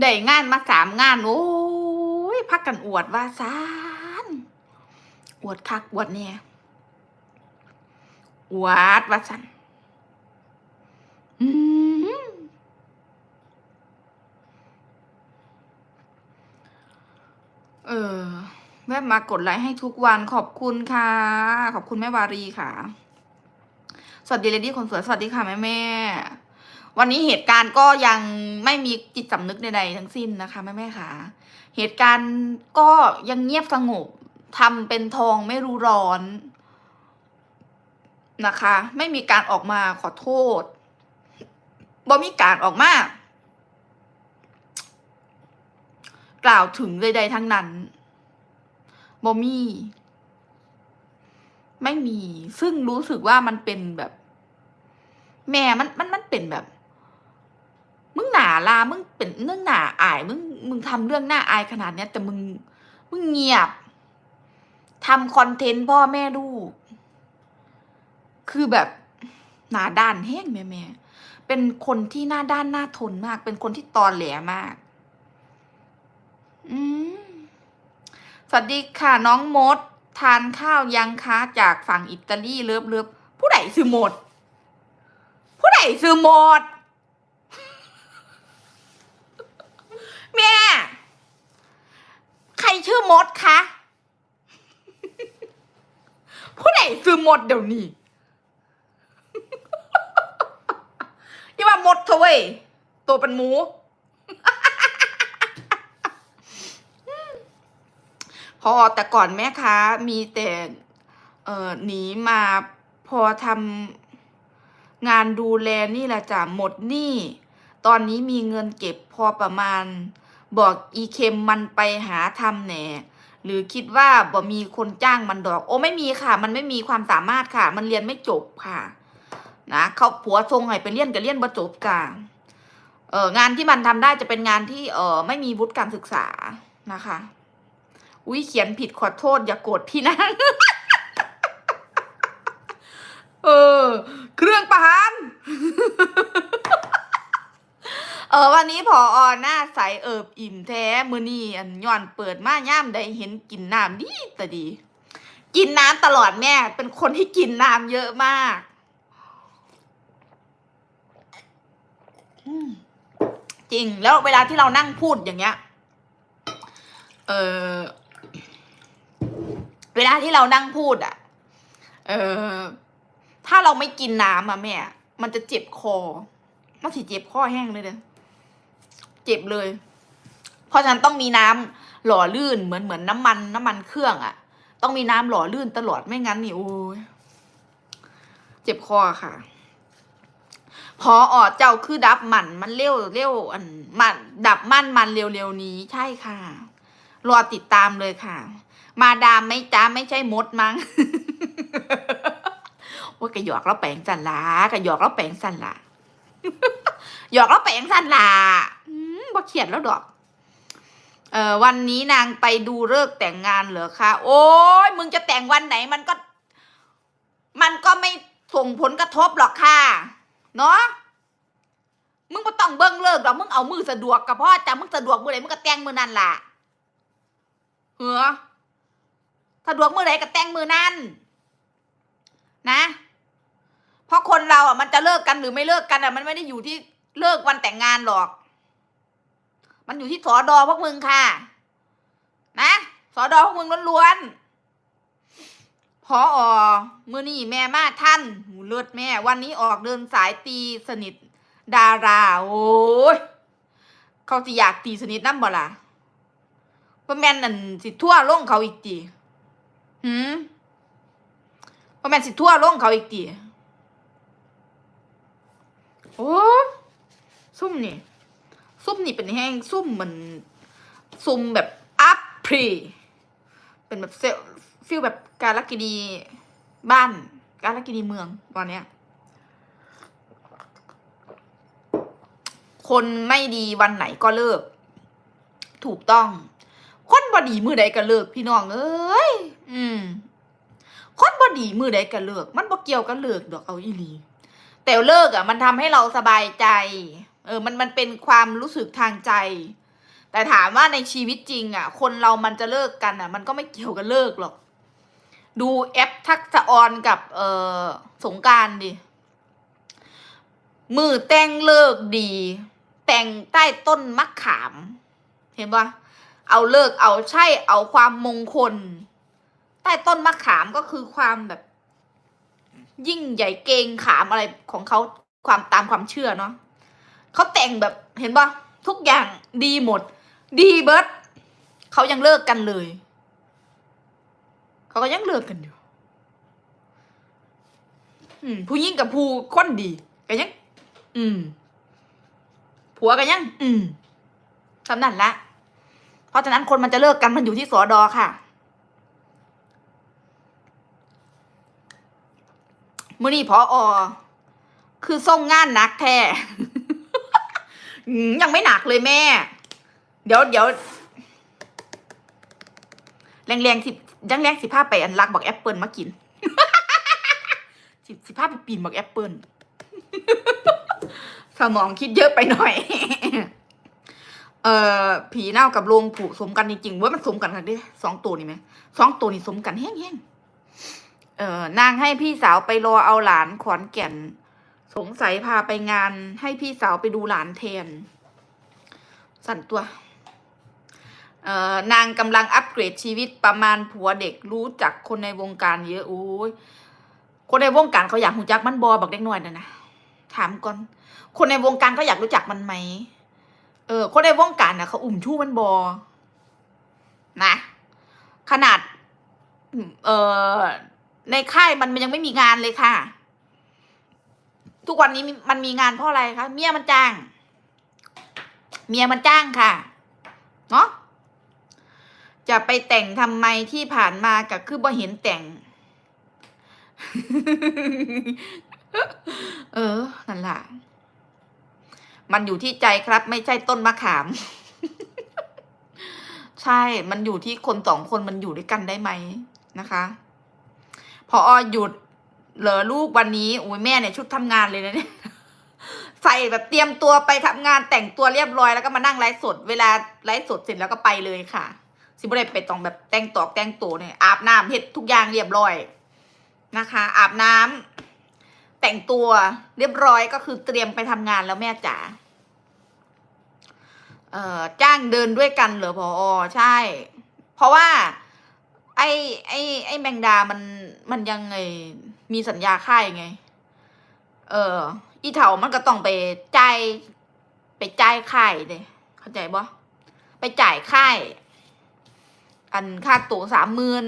ได้งานมาสามงานโอ้ยพักกันอวดว่าซานอวดคักอวดเนี่ยอวดว่าสันเออแม่มากดไลค์ให้ทุกวันขอบคุณค่ะ ขอบคุณแม่วารีค่ะ สวัสดีเลดี้คนสวยสวัสดีค่ะแม่แม่ วันนี้เหตุการณ์ก็ยังไม่มีจิตสำนึกใดๆทั้งสิ้นนะคะแม่แม่ค่ะ เหตุการณ์ก็ยังเงียบสงบทำเป็นทองไม่รู้ร้อนนะคะ ไม่มีการออกมาขอโทษบ่มีการออกมา กล่าวถึงใดๆทั้งนั้นบ่มีไม่มี ซึ่งรู้สึกว่ามันเป็นแบบ แม่มันมันมันเป็นแบบ มึงหนาลา มึงเป็นเรื่องหนาอาย มึง มึงทำเรื่องหน้าอายขนาดเนี้ย แต่มึง มึงเงียบทำคอนเทนต์พ่อแม่ลูก คือแบบหนาด้านแห้งแม่แม่เป็นคนที่หน้าด้านหน้าทนมาก เป็นคนที่ตอนแหลมาก อืม สวัสดีค่ะ น้องมด ทานข้าวยังคะจากฝั่งอิตาลีเลิฟเลิฟผู้ใดซื้อหมด ผู้ใดซื้อหมด แม่ ใครชื่อมดคะ ผู้ใดซื้อหมดเดี๋ยวนี้อย่ว่ามดเถอะเว้ยตัวเป็นหมู พอแต่ก่อนแม่ค้ามีแต่เอ่อหนีมาพอทำงานดูแลนี่แหละจ้ะหมดหนี้ ตอนนี้มีเงินเก็บพอประมาณ บอกอีเคมมันไปหาทำแหน่หรือคิดว่าบ่มีคนจ้างมันดอก โอ้ไม่มีค่ะ มันไม่มีความสามารถค่ะ มันเรียนไม่จบค่ะ นะเขาผัวทรงให้ไปเรียนกับเรียนบ่จบจ้ะเอองานที่มันทำได้จะเป็นงานที่เออไม่มีวุฒิการศึกษานะคะ อุ้ยเขียนผิดขอโทษ อย่าโกรธพี่นะเออ เครื่องประหาร เออวันนี้พออหน้าใสเอิบอิ่มแท้มือนี่อันย้อนเปิดมาย่ามได้เห็นกินน้ำดีแต่ดี กินน้ำตลอดแม่ เป็นคนที่กินน้ำเยอะมากจริงแล้วเวลาที่เรานั่งพูดอย่างเงี้ย เออเวลาที่เรานั่งพูดอะ เออถ้าเราไม่กินน้ำอะแม่ มันจะเจ็บคอ มันสิเจ็บคอแห้งเลยเด้อ เจ็บเลย เพราะฉะนั้นต้องมีน้ำหล่อลื่นเหมือนเหมือนน้ำมันน้ำมันเครื่องอะต้องมีน้ำหล่อลื่นตลอดไม่งั้นนี่โอ้ยเจ็บคอค่ะ พอออดเจ้าคือดับมันมันเร็วเร็วอันมันดับมันมันเร็วๆนี้ใช่ค่ะ รอติดตามเลยค่ะ มาดามไม่จ้าไม่ใช่มดมั้งโอ้ยกระหยอกแล้วแปลงสันลากระหยอกแล้วแปลงสันละหยอกแล้วแปลงสันละอื บ่เขียนแล้วดอก เออวันนี้นางไปดูเลิกแต่งงานเหรอคะโอ้ยมึงจะแต่งวันไหนมันก็ มันก็ไม่ส่งผลกระทบหรอกค่ะ เนาะมึงก็ต้องเบิ้งเลิกดอกมึงเอามือสะดวกกับพ่อจ้ะมึงสะดวกมือไหนมึงก็แต่งมือนั่นล่ะเหรอสะดวกมือไหนก็แต่งมือนั่นนะเพราะคนเราอะมันจะเลิกกันหรือไม่เลิกกันอะมันไม่ได้อยู่ที่เลิกวันแต่งงานหรอก มันอยู่ที่สอดอพวกมึงค่ะ นะสอดอพวกมึงล้วนๆพออมือนี่แม่มาท่านหูเลือดแม่ วันนี้ออกเดินสายตีสนิท ดารา โอ้ยเขาจะอยากตีสนิทน้ำบ่ล่ะว่าแม่นนั่นสิทั่วลงเขาอีกตีหืมว่าแม่นสิทั่วลงเขาอีกตีโอ้ซุ่มนี่ ซุ่มนี่เป็นแห้งซุ่มเหมือนซุ่มแบบอัพพรีเป็นแบบเซลฟิลแบบการลักกินีบ้าน การลักกินีเมืองตอนเนี้ย คนไม่ดีวันไหนก็เลิก ถูกต้อง คนบดีมือใดก็เลิกพี่น้องเอ้ยอืมคนบดีมือใดก็เลิก มันบ่เกี่ยวกันเลิกดอกเอาอีหลีแต่เลิกอะ มันทำให้เราสบายใจ เออมันมันเป็นความรู้สึกทางใจ แต่ถามว่าในชีวิตจริง อะ คนเรามันจะเลิกกันอะ มันก็ไม่เกี่ยวกับเลิกหรอก ดูแอปทักษะออนกับเออสงการดิมือแต่งเลิกดี แต่งใต้ต้นมะขาม เห็นปะเอาเลิกเอาใช่เอาความมงคล ใต้ต้นมะขามก็คือความแบบ ยิ่งใหญ่เกงขามอะไรของเขาความตามความเชื่อเนาะ เขาแต่งแบบเห็นปะทุกอย่างดีหมด ดีเบิร์ดเขายังเลิกกันเลย เขาก็ยังเลิกกันอยู่ผู้หญิงกับผู้คนดีก็ยัง อืม ผัวก็ยัง อืมสำนั่นละ เพราะฉะนั้นคนมันจะเลิกกันมันอยู่ที่สอดอค่ะมื่อนี้พออ คือส่งงานนักแท้ ยังไม่หนักเลยแม่ เดี๋ยวเดี๋ยวแรงแรงๆสิยังแรงสิภาพไปอันรักบอกแอปเปิลมากิน สิสิภาพไปปีนบอกแอปเปิลสมองคิดเยอะไปหน่อย เอ่อ ผีเน่ากับโลงผูกสมกันจริงๆเว่ามันสมกันค่ะดิสองตัวนี่ไหมสองตัวนี่สมกันแห้งๆเอ่อนางให้พี่สาวไปรอเอาหลานขอนแก่น สงสัยพาไปงานให้พี่สาวไปดูหลานแทน สั่นตัว เอ่อนางกำลังอัปเกรดชีวิตประมาณผัวเด็กรู้จักคนในวงการเยอะโอ้ยคนในวงการเขาอยากหูจักมันบอบักเด็กน้อยนะนะถามก่อน คนในวงการเขาอยากรู้จักมันไหมเออ คนในวงการนะเขาอุ่มชู้มันบอนะ ขนาด เออในค่ายมันมันยังไม่มีงานเลยค่ะ ทุกวันนี้มันมีงานเพราะอะไรคะเมียมันจ้าง เมียมันจ้างค่ะเนาะจะไปแต่งทำไมที่ผ่านมากับคือบ่เห็นแต่ง เออนั่นแหละมันอยู่ที่ใจครับ ไม่ใช่ต้นมะขาม ใช่ มันอยู่ที่คนสองคนมันอยู่ด้วยกันได้ไหมนะคะ พอหยุด เหลอลูกวันนี้โอ้ยแม่เนี่ยชุดทำงานเลยนะเนี่ยใส่แบบเตรียมตัวไปทำงานแต่งตัวเรียบร้อยแล้วก็มานั่งไลฟ์สด เวลาไลฟ์สดเสร็จแล้วก็ไปเลยค่ะ สิบได้ไปต้องแบบแต่งตอกแต่งตัวเนี่ยอาบน้ำเฮ็ดทุกอย่างเรียบร้อยนะคะ อาบน้ำแต่งตัวเรียบร้อยก็คือเตรียมไปทำงานแล้วแม่จ๋าเอ่อจ้างเดินด้วยกันเหรอพออใช่ เพราะว่า ไอ้ไอ้ไอ้แมงดามันมันยังไงมีสัญญาค่ายไง เออ อีเถามันก็ต้องไปจ่ายไปจ่ายค่ายเด้เข้าใจบ่ไปจ่ายค่าย อันค่าตั๋วสามหมื่น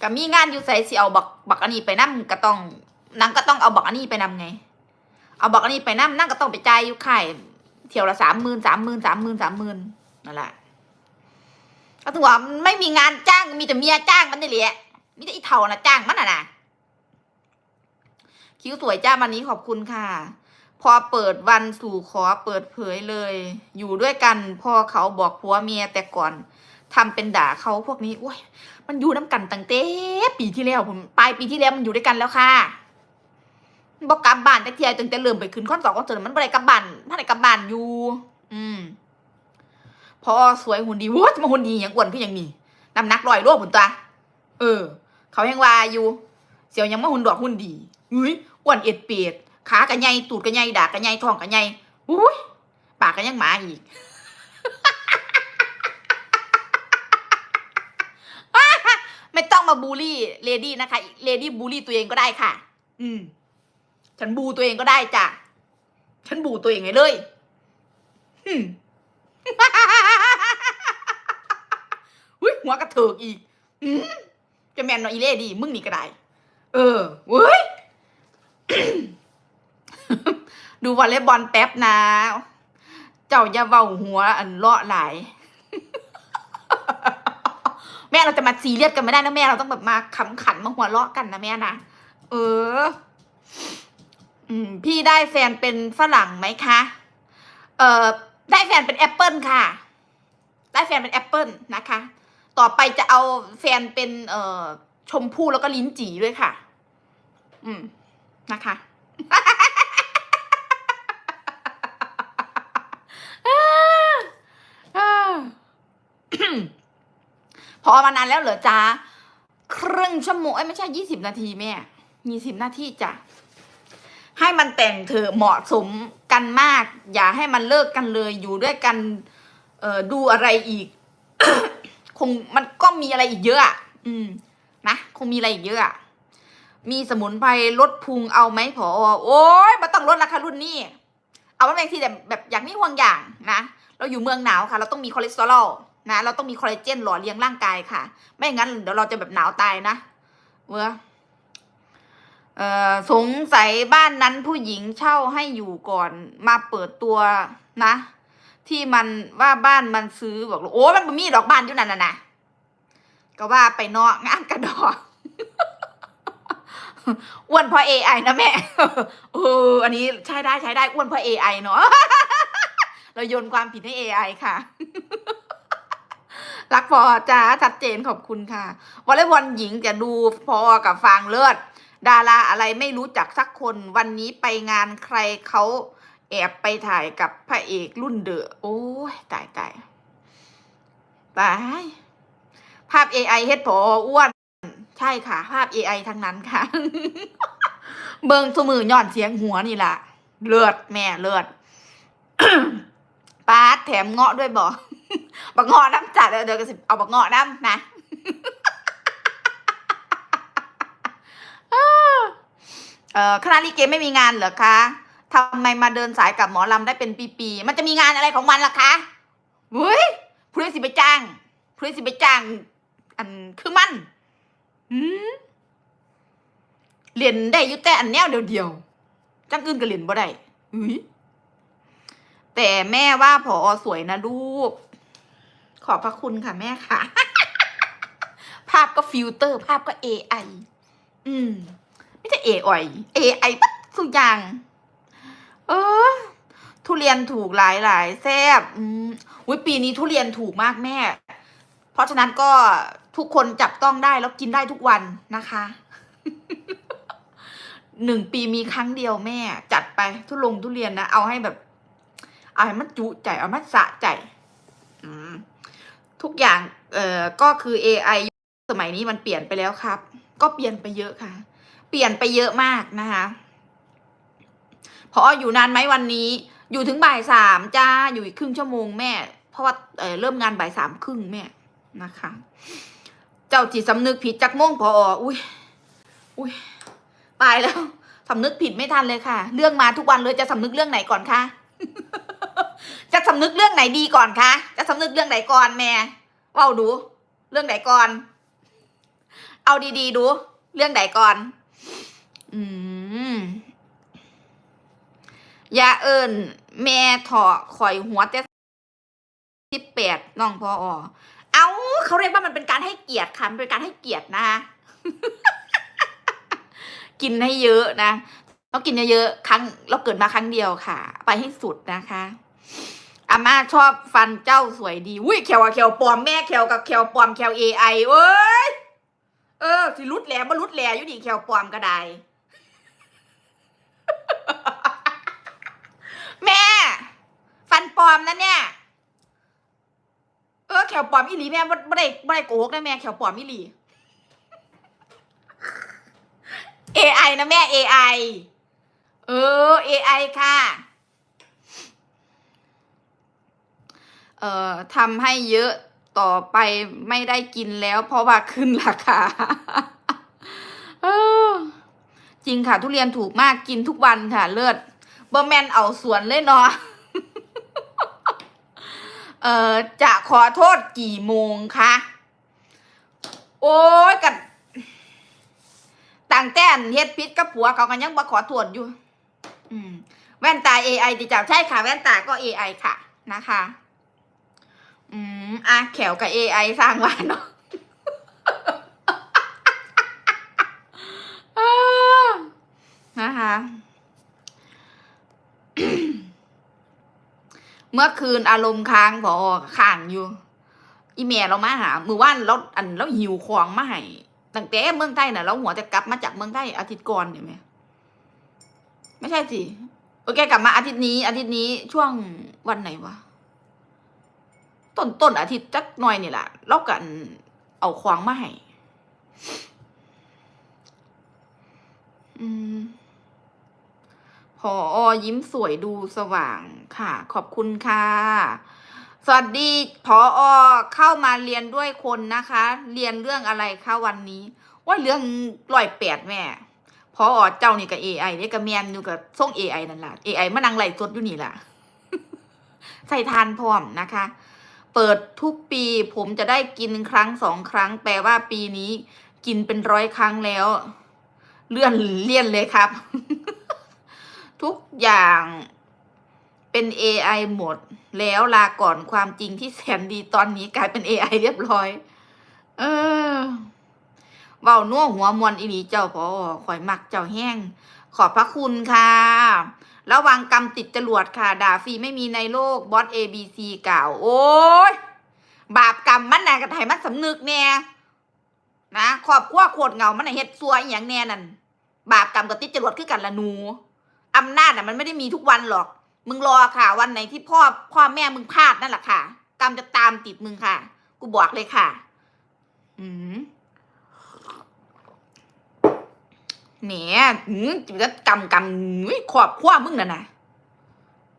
ก็มีงานอยู่ใส่สิเอาบักบักอันนี้ไปนั่ก็ต้องนางก็ต้องเอาบักอันนี้ไปนำไง เอาบักอันนี้ไปนั่นั่งก็ต้องไปจ่ายอยู่ค่ายเที่ยวละสามหมื่นสามหมื่นสามหมื่นสามหมื่นนั่นแหละ ก็ถือว่าไม่มีงานจ้างมีแต่เมียจ้างมันนี่แหละมีแต่อีเท่านะจ้างมันน่ะนะคิ้วสวยจ้าวันนี้ขอบคุณค่ะ พอเปิดวันสู่ขอเปิดเผยเลย อยู่ด้วยกันพ่อเขาบอกผัวเมียแต่ก่อนทำเป็นด่าเขาพวกนี้โอ้ยมันอยู่น้ำกันตั้งแต่ปีที่แล้วผมปลายปีที่แล้วมันอยู่ด้วยกันแล้วค่ะบอกกลับบ้านแต่เทียจนจะเริ่มไปขึ้นข้อสองข้อเสริมมันไปกลับบ้านมันไหนกลับบ้านอยู่ อืม พอสวยหุ่นดีว้าจะมาหุ่นดีอย่างอ้วนคืออย่างนี้น้ำหนักร้อยโลผุนตัวเออ เขายังว่าอยู่ เสียวยังมาหุ่นดอกหุ่นดีอุ้ยอ้วนเอ็ดเปียดขากระไงตูดกระไงดากระไงท้องกระไงอุ้ยปากกระยังหมาอีกไม่ต้องมาบูลลี่เลดี้นะคะเลดี้บูลลี่ตัวเองก็ได้ค่ะ อืม ฉันบูตัวเองก็ได้จ้ะ ฉันบูตัวเองไงเลยอืม หัวกระเถิกอีกอืจะแมนนอะอีเล่ดี มึงนี่ก็ได้ เออเว้ย ดูวอลเลย์บอลแป๊บนะ เจ้าอย่าเว้าหัวอันเลาะหลาย แม่เราจะมาซีเรียสกันไม่ได้นะแม่เราต้องแบบมาขำขันมาหัวเราะกันนะแม่นะ เอออืมพี่ได้แฟนเป็นฝรั่งไหมคะ เอ่อได้แฟนเป็นแอปเปิลค่ะ ได้แฟนเป็นแอปเปิลนะคะ ต่อไปจะเอาแฟนเป็นเอ่อชมพู่แล้วก็ลิ้นจีด้วยค่ะ อืมนะคะ พอมานานแล้วเหรอจ้าครึ่งชั่วโมงไม่ใช่ยี่สิบนาทีแม่ยี่สิบนาทีจ้ะให้มันแต่งเถอะเหมาะสมกันมาก อย่าให้มันเลิกกันเลยอยู่ด้วยกัน เออดูอะไรอีก งมันก็มีอะไรอีกเยอะอะอืมนะคงมีอะไรอีกเยอะอะมีสมุนไพรลดพุงเอาไหมพอโอ้ยมาต้องลดราคารุ่นนี้ เอาว่าบางทีแต่แบบอย่างนี้ห่วงอย่างนะ เราอยู่เมืองหนาวค่ะ เราต้องมีคอเลสเตอรอลนะ เราต้องมีคอลลาเจนหล่อเลี้ยงร่างกายค่ะ ไม่งั้นเดี๋ยวเราจะแบบหนาวตายนะเวอเอ่อสงสัยบ้านนั้นผู้หญิงเช่าให้อยู่ก่อนมาเปิดตัวนะ ที่มันว่าบ้านมันซื้อบอกโอ้มันบ่มีดอกบ้านอยู่นั่นน่ะนะก็ว่าไปเนาะงานกระดอกอ้วนเพราะ AI นะแม่เอออันนี้ใช้ได้ใช้ได้อ้วนเพราะ AI เนาะเราโยนความผิดให้ AI ค่ะ รักพอจ้าชัดเจนขอบคุณค่ะวอลเลย์บอลหญิงจะดูพอกับฟางเลือด ดาราอะไรไม่รู้จักสักคน วันนี้ไปงานใครเขา แอบไปถ่ายกับพระเอกรุ่นเดอะโอ้ยตายตายตายภาพ AI เฮ็ดพออ้วน ใช่ค่ะ ภาพ AI ทั้งนั้นค่ะ เบิงสมือย่อนเสียงหัวนี่ล่ะ เลือดแม่เลือดปาดแถมเงาะด้วยบ่บักเงาะน้ำจัดเดี๋ยวเดี๋ยวก็สิเอาบักเงาะน้ำนะเออคณะลิเกไม่มีงานเหรอคะ ทำไมมาเดินสายกับหมอลำได้เป็นปีๆ มันจะมีงานอะไรของมันล่ะคะเฮ้ยผู้ใดสิไปจ้างผู้ใดสิไปจ้าง อันคือมันหืมเรียนได้ยุแต่อันแนวเดียวๆจังอื่นก็เรียนบ่ได้อุ้ยแต่แม่ว่าผอสวยนะลูก ขอบพระคุณค่ะแม่ค่ะ ภาพก็ฟิลเตอร์ ภาพก็ AI อืมไม่ใช่ AI AI ปั๊บสุกอย่าง ออ ทุเรียนถูกหลายหลายแซ่บอืมอุ้ยปีนี้ทุเรียนถูกมากแม่ เพราะฉะนั้นก็ทุกคนจับต้องได้แล้วกินได้ทุกวันนะคะหนึ่งปีมีครั้งเดียวแม่ จัดไปทุลงทุเรียนนะเอาให้แบบ เอาให้มันจุใจเอามันสะใจทุกอย่าง เอ่อก็คือ AI สมัยนี้มันเปลี่ยนไปแล้วครับ ก็เปลี่ยนไปเยอะค่ะ เปลี่ยนไปเยอะมากนะคะ พออยู่นานไหมวันนี้ อยู่ถึงบ่ายสามจ้าอยู่อีกครึ่งชั่วโมงแม่ เพราะว่าเเริ่มงานบ่ายสามครึ่งแม่นะคะ เจ้าจิตสำนึกผิดจักโมงพออุ้ยอุ้ยตายแล้วสำนึกผิดไม่ทันเลยค่ะ เรื่องมาทุกวันเลยจะสำนึกเรื่องไหนก่อนคะจะสำนึกเรื่องไหนดีก่อนคะจะสำนึกเรื่องไหนก่อนแม่เว้าดู เรื่องไหนก่อน เอาดีๆดู เรื่องไหนก่อน อืม อย่าเอิญแม่เถาะข่อยหัวแต่สิบแปดน้องพออเอาเขาเรียกว่ามันเป็นการให้เกียรติค่ะเป็นการให้เกียรตินะคะกินให้เยอะนะต้องกินเยอะๆครั้ง เราเกิดมาครั้งเดียวค่ะ ไปให้สุดนะคะอาม่าชอบฟันเจ้าสวยดีอุ้ยแควะแควปลอมแม่แควกับแควปลอมแควเอไอเว้ยเออสิรุดแหลบ่รุดแหลอยู่ดีแควปลอมก็ได้ แม่ ฟันป ลอมนะเนี่ย เออแขวปลอมอีหลีแม่บ่บ่ได้บ่ได้โกหกนะแม่แขวปลอมอีหลี AI นะแม่ AI เออ AI ค่ะ เอ่อทำให้เยอะต่อไปไม่ได้กินแล้ว เพราะว่าขึ้นราคาเออจริงค่ะ ทุเรียนถูกมากกินทุกวันค่ะ เลิศบอแมนเอาสวนเลยเนาะ เอ่อจะขอโทษกี่โมงคะโอ้ยกัดต่างแต่นเฮ็ดพิษกับผัวเขากันยังบ่ขอโทษอยู่ อืม แว่นตา AI ติจ้าใช่ค่ะ แว่นตาก็ AI ค่ะนะคะ อืมอะแขวกับ AI สร้างว่าเนาะนะคะ เมื่อคืนอารมณ์ค้างพอค้างอยู่ อีเมียเรามาหามือว่านเราอันเราหิวของมาให้ตั้งแต่เมืองไทยน่ะเราหัวจะกลับมาจากเมืองไทยอาทิตย์ก่อนเนี่ยไหมไม่ใช่สิโอเคกลับมาอาทิตย์นี้ อาทิตย์นี้ช่วงวันไหนวะต้นต้นอาทิตย์จักหน่อยนี่แหละเรากันเอาของมาให้อืม พออยิ้มสวยดูสว่างค่ะ ขอบคุณค่ะ สวัสดีพออเข้ามาเรียนด้วยคนนะคะ เรียนเรื่องอะไรคะวันนี้ว่าเรื่องรอยแปดแม่พออเจ้านี่กับ AI นี่ยกับแมนอยู่กับส่ง AI นั่นแหละ AI มานั่งไหล่สดอยู่นี่แหละใส่ทานพร้อมนะคะ เปิดทุกปีผมจะได้กินครั้งสองครั้ง แปลว่าปีนี้ กินเป็นร้อยครั้งแล้ว เลื่อนเลี่ยนเลยครับ ทุกอย่างเป็น AI หมด แล้วลาก่อนความจริงที่แสนดีตอนนี้กลายเป็น AI เรียบร้อย เออเว้านัวหัวมวนอีหลีเจ้าพอข่อยมักเจ้าแห้ง ขอบพระคุณค่ะ ระวังกรรมติดจรวดค่ะ ด่าฟรีไม่มีในโลกบอส ABC กล่าว โอ้ย บาปกรรมมันน่ะกระไทยมันสำนึกแน่นะขอบครัวโคตรเงามันน่ะเฮ็ดซัวอย่างแน่นั่นบาปกรรมกับติดจรวดคือกันละหนู อำนาจน่ะมันไม่ได้มีทุกวันหรอก มึงรอค่ะ วันไหนที่พ่อพ่อแม่มึงพลาดนั่นแหละค่ะ กรรมจะตามติดมึงค่ะ กูบอกเลยค่ะ อืมแหมหืมจะกำกำเฮ้ยขอบคว้ามึงน่ะนะ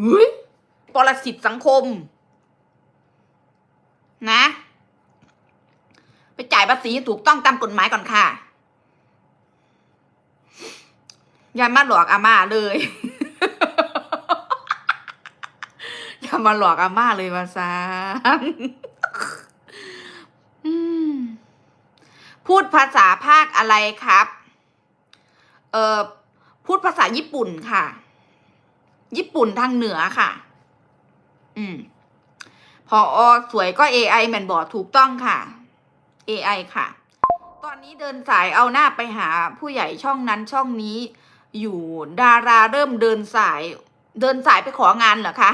เฮ้ยปรสิตสังคม นะ ไปจ่ายภาษีถูกต้องตามกฎหมายก่อนค่ะ อย่ามาหลอกอาม่าเลย อย่ามาหลอกอาม่าเลยมาซานพูดภาษาภาคอะไรครับ เอ่อพูดภาษาญี่ปุ่นค่ะ ญี่ปุ่นทางเหนือค่ะ อืมพออสวยก็ AI แมนบอถูกต้องค่ะ AI ค่ะ ตอนนี้เดินสายเอาหน้าไปหาผู้ใหญ่ช่องนั้นช่องนี้ อยู่ดาราเริ่มเดินสาย เดินสายไปของานเหรอคะ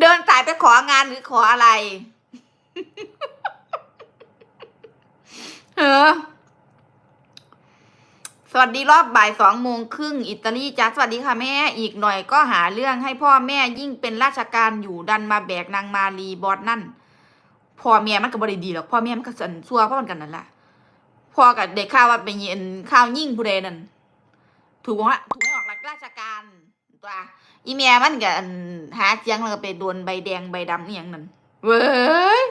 เดินสายไปของานหรือขออะไรเออสวัสดีรอบบ่ายสองโมงครึ่งอิตาลีจ้าสวัสดีค่ะแม่ อีกหน่อยก็หาเรื่องให้พ่อแม่ยิ่งเป็นราชการอยู่ดันมาแบกนางมาลีบอสนั่นพ่อแม่มันก็บริดีหรอกพ่อแม่มันก็สันซัวเพราะมันกันนั่นแหละ พอกับเด็กข้าวว่าเป็นยินข้าวยิ่งผู้ใดนั่นถูกว่าถูกไม่ออกหลักราชการตัวอีเมียมันก็อันหาเสียงแล้วก็ไปโดนใบแดงใบดำนี่อย่างนั้นเว้ย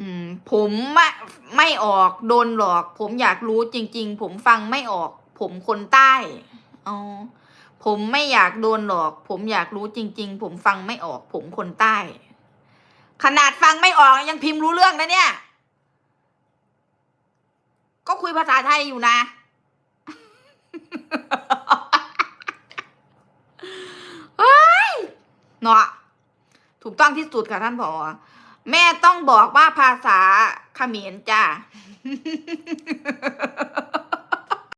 อืมผมไม่ไม่ออกโดนหลอก ผมอยากรู้จริง ๆ ผมฟังไม่ออก ผมคนใต้อ๋อผมไม่อยากโดนหลอก ผมอยากรู้จริง ๆ ผมฟังไม่ออก ผมคนใต้ ขนาดฟังไม่ออกยังพิมพ์รู้เรื่องนะเนี่ย ก็คุยภาษาไทยอยู่นะ เฮ้ยเนาะถูกต้องที่สุดค่ะท่านผอ แม่ต้องบอกว่าภาษาเขมรจ้า